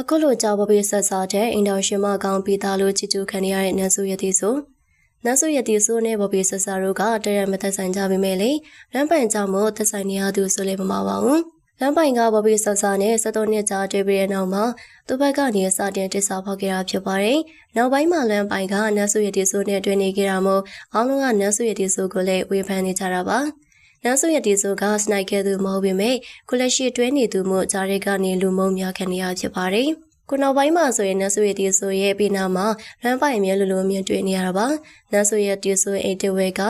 အခုလိုကြောက်ပပိဆက်စားတဲ့အင်ဒိုရှင်မကောင်ပြီးသားလို့ချစ်ချူခံရတဲ့နတ်ဆုရည်ဆိုနတ်ဆုရည်ဆိုနဲ့ပပိဆက်စားတို့ကတရမသက်ဆိုင်ကြပေမဲ့လေလမ်းပိုင်ကြောင့်မို့သက်ဆိုင်နေရသူဆိုလည်းမမှာပါဘူးလမ်းပိုင်ကပပိဆက်စားနဲ့စက်တော်နှစ်ကြာတွေ့ပြီးတဲ့နောက်မှာသူ့ဘက်ကနေစတင်တစ္ဆာဖောက်ခဲ့တာဖြစ်ပါတယ်နောက်ပိုင်းမှာလမ်းပိုင်ကနတ်ဆုရည်ဆိုနဲ့တွေ့နေကြတာမို့အားလုံးကနတ်ဆုရည်ဆိုကိုလည်းဝေဖန်နေကြတာပါ နောက်ဆိုရတီဆိုကစနိုက်ကဲသူမဟုတ်ပေမဲ့ခုလက်ရှိတွဲနေသူမှုဂျာရီကနေလူမုံများခံနေရဖြစ်ပါတယ်။ခုနောက်ပိုင်းမှာဆိုရင်နတ်ဆိုရတီဆိုရဲ့ပြီးနာမှာလမ်းပိုင်မြဲလူလိုမြင်တွေ့နေရတာပါ။နတ်ဆိုရတီဆိုအိတ်တဝဲက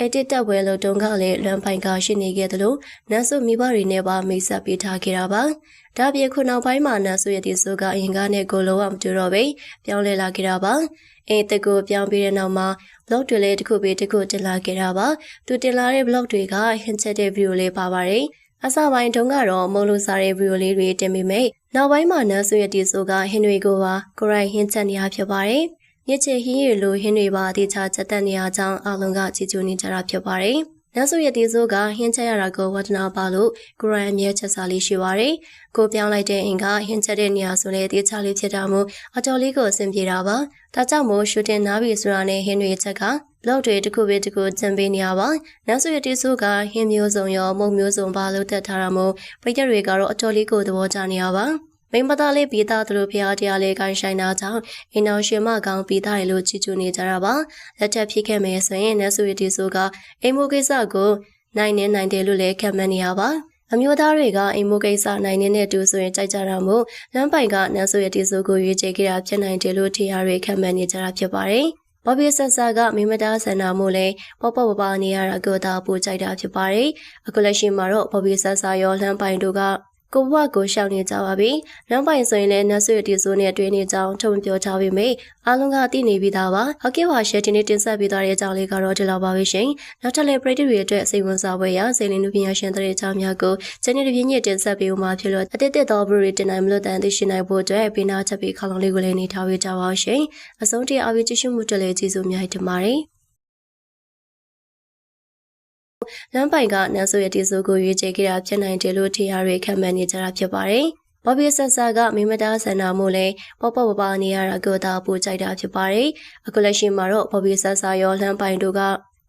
အတစ်တက်ဝဲလို့တုံးကလည်းလမ်းပိုင်ကရှိနေခဲ့တယ်လို့နတ်ဆိုမိဘတွေနဲ့ပါမိတ်ဆက်ပေးထားခဲ့တာပါ။ဒါပြင်ခုနောက်ပိုင်းမှာနတ်ဆိုရတီဆိုကအရင်ကနဲ့ကိုလုံးဝမတူတော့ပဲပြောင်းလဲလာခဲ့တာပါ။အိမ်တက်ကိုပြောင်းပြီးတဲ့နောက်မှာ blog တွေလည်းတစ်ခုပြီးတစ်ခုတင်လာခဲ့တာပါသူတင်လာတဲ့ blog တွေကဟင်ချက်တဲ့ video လေးပါပါတယ်အစပိုင်းတုန်းကတော့မုံလို့စားတဲ့ video လေးတွေတင်ပေမဲ့နောက်ပိုင်းမှာနန်းဆွေတီဆိုကဟင်တွေကိုပါကိုရိုင်းဟင်ချက်နေရဖြစ်ပါတယ်မြစ်ချေဟင်းရည်လိုဟင်းတွေပါအတိအကျချက်တက်နေရကြောင်းအလုံးကကြည်ကျူနေကြတာဖြစ်ပါတယ် နတ်ဆုရတီဆိုကဟင်းချက်ရတာကိုဝတ္တနာပါလို့ကိုရန်အမြဲချက်စားလေးရှိပါတယ်။ကိုပြောင်းလိုက်တဲ့အိမ်ကဟင်းချက်တဲ့နေရာဆိုလေတေးချလေးဖြစ်တာမို့အတော်လေးကိုအဆင်ပြေတာပါ။ဒါကြောင့်မို့ရှူတင်နားပြီဆိုတာနဲ့ဟင်းတွေချက်ကဘလော့တွေတစ်ခုပဲတစ်ခုကျန်ပေးနေရပါ။နတ်ဆုရတီဆိုကဟင်းမျိုးစုံရောမုံမျိုးစုံပါလို့တက်ထားတာမို့ပိတ်ရက်တွေကတော့အတော်လေးကိုသဘောကျနေရပါ။ မိမသားလေးပြီးသားသူတို့ဖျားတရားလေးကိုင်းဆိုင်တာကြောင့်အင်တော်ရှင်မကောင်ပြီးသားရလို့ချီချူနေကြတာပါလက်ထပ်ဖြစ်ခဲ့မယ်ဆိုရင်နတ်ဆူရီတီဆိုကအိမ်မိုးကိစ္စကိုနိုင်နေနိုင်တယ်လို့လည်းခံမှန်းနေရပါအမျိုးသားတွေကအိမ်မိုးကိစ္စနိုင်နေတဲ့တူဆိုရင်ကြိုက်ကြတာမို့လမ်းပိုင်ကနတ်ဆူရီတီဆိုကိုရွေးချယ်ခဲ့တာဖြစ်နိုင်တယ်လို့ထင်ရတွေခံမှန်းနေကြတာဖြစ်ပါတယ်ဘော်ဘီဆက်ဆာကမိမသားဆန္ဒမို့လဲပေါ့ပေါ့ပပနေရတာကိုသာပိုကြိုက်တာဖြစ်ပါတယ်အခုလက်ရှိမှာတော့ဘော်ဘီဆက်ဆာရောလမ်းပိုင်တို့က ကိုဘွားကိုရှောင်နေကြပါပြီ။နောက်ပိုင်းဆိုရင်လည်းနတ်ဆွေတီဆိုနဲ့တွေ့နေကြအောင်ထုံပြောထားပေမယ့်အားလုံးကသိနေပြီးသားပါ။ဟုတ်ကဲ့ပါရှယ်ဒီနေ့တင်ဆက်ပေးသွားတဲ့အကြောင်းလေးကတော့ဒီလောက်ပါပဲရှင်။နောက်ထပ်လည်းပရိသတ်တွေအတွက်စိတ်ဝင်စားဖွယ်ရာစိတ်လင်းလူပညာရှင်တဲ့အကြောင်းများကိုကျနေ့တစ်ပြည့်ညတင်ဆက်ပေးဦးမှာဖြစ်လို့အတိတ်တော်ဘရီတင်နိုင်မလို့တန်သိရှိနိုင်ဖို့အတွက်ပေးနာချက်ပေးခေါင်းလေးကိုလည်းနေထားပေးကြပါအောင်ရှင်။အဆုံးထိအားပေးကြည့်ရှုမှုတက်လည်းကျေးဇူးများတင်ပါတယ်။ လမ်းပိုင်ကနန်းဆိုရတီဆိုကိုရွေးချယ်ခဲ့တာဖြစ်နိုင်တယ်လို့ထင်ရတွေခံမှန်းနေကြတာဖြစ်ပါတယ်။ဘော်ဘီဆဆာကမိမသားဆန္ဒမို့လဲပေါ့ပေါ့ပပနေရတာကိုသာပိုကြိုက်တာဖြစ်ပါတယ်။အခုလက်ရှိမှာတော့ဘော်ဘီဆဆာရောလမ်းပိုင်တို့က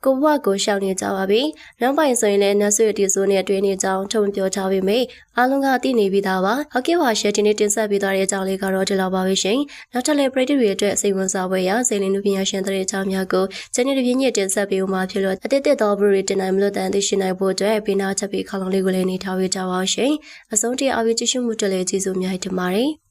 ကိုဘွားကိုရှောင်နေကြပါပြီ။နောက်ပိုင်းဆိုရင်လည်းနတ်ဆွေတီဆိုနဲ့တွေ့နေကြအောင်ထုံပြောထားပေမယ့်အားလုံးကသိနေပြီးသားပါ။ဟုတ်ကဲ့ပါရှယ်ဒီနေ့တင်ဆက်ပေးသွားတဲ့အကြောင်းလေးကတော့ဒီလောက်ပါပဲရှင်။နောက်ထပ်လည်းပရိသတ်တွေအတွက်စိတ်ဝင်စားဖွယ်ရာစိတ်လင်းလူပညာရှင်တဲ့အကြောင်းများကိုကျနေ့တစ်ပြည့်ညတင်ဆက်ပေးဦးမှာဖြစ်လို့အတိတ်တော်ဘရီတင်နိုင်မလို့တန်သိရှိနိုင်ဖို့အတွက်ပေးနာချက်ပေးခေါင်းလုံးလေးကိုလည်းနေထားပေးကြပါအောင်ရှင်။အဆုံးထိအားပေးကြည့်ရှုမှုတက်လည်းကျေးဇူးများတင်ပါတယ်။